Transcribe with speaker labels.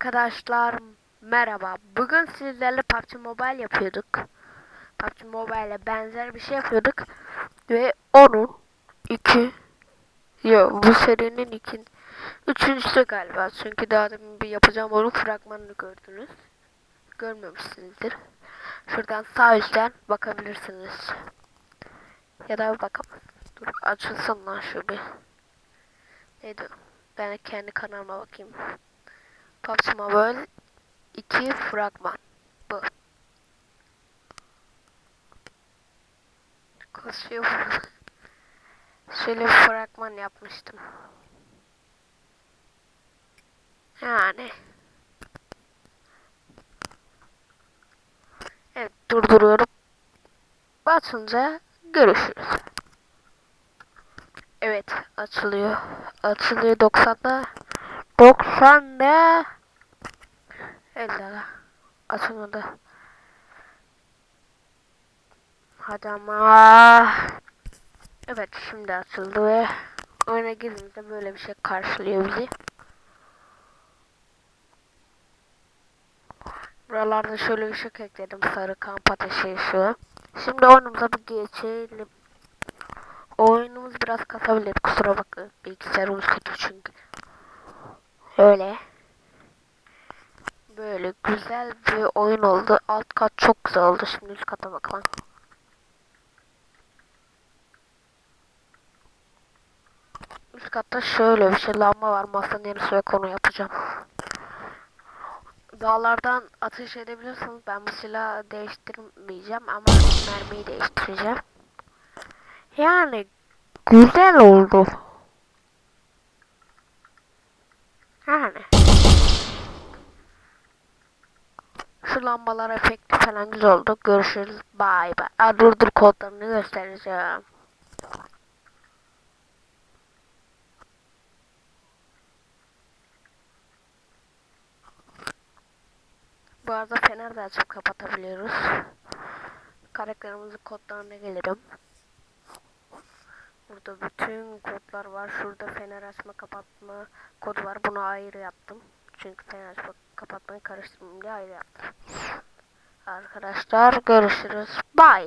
Speaker 1: Arkadaşlar merhaba. Bugün sizlerle PUBG Mobile yapıyorduk. PUBG Mobile'e benzer bir şey yapıyorduk. Ve onun iki ya bu serinin iki üçüncüsü galiba. Çünkü daha demin bir yapacağım onun fragmanını gördünüz. Görmemişsinizdir. Şuradan sağ üstten bakabilirsiniz. Ya da bakamaz. Dur açılsın lan şu bir. Neydi? Ben kendi kanalıma bakayım. PUBG Mobile 2 fragman. Bu. Kasıyor. Şöyle fragman yapmıştım. Yani. Evet durduruyorum. Basınca görüşürüz. Evet açılıyor. Açılıyor 90'da. 90'da. Ellala. Açılmadı. Hadi ama. Evet şimdi açıldı ve oyuna girdiğimizde böyle bir şey karşılıyor bizi. Buralarda şöyle ışık ekledim. Sarı kamp ateşi ışığı. Şimdi oyunumuza bir geçelim. Oyunumuz biraz kasabilir. Kusura bakın. Bilgisayarımız kötü çünkü. Öyle. Böyle güzel bir oyun oldu. Alt kat çok güzel oldu. Şimdi üst kata bakalım. Üst katta şöyle bir şey lamba var. Masanın yarısı ve konu yapacağım. Dağlardan ateş edebilirsiniz. Ben bu silahı değiştirmeyeceğim ama mermiyi değiştireceğim. Yani güzel oldu. Yani. Şu lambalar efekti falan güzel oldu. Görüşürüz. Bye bye. Aa, dur dur kodlarını göstereceğim. Bu arada fener de açıp kapatabiliyoruz. Karakterimizin kodlarına gelirim. Burada bütün kodlar var. Şurada fener açma kapatma kodu var. Bunu ayrı yaptım. Çünkü fener açma kapatmayı karıştırmayayım diye ayrı yaptım. Arkadaşlar görüşürüz. Bye.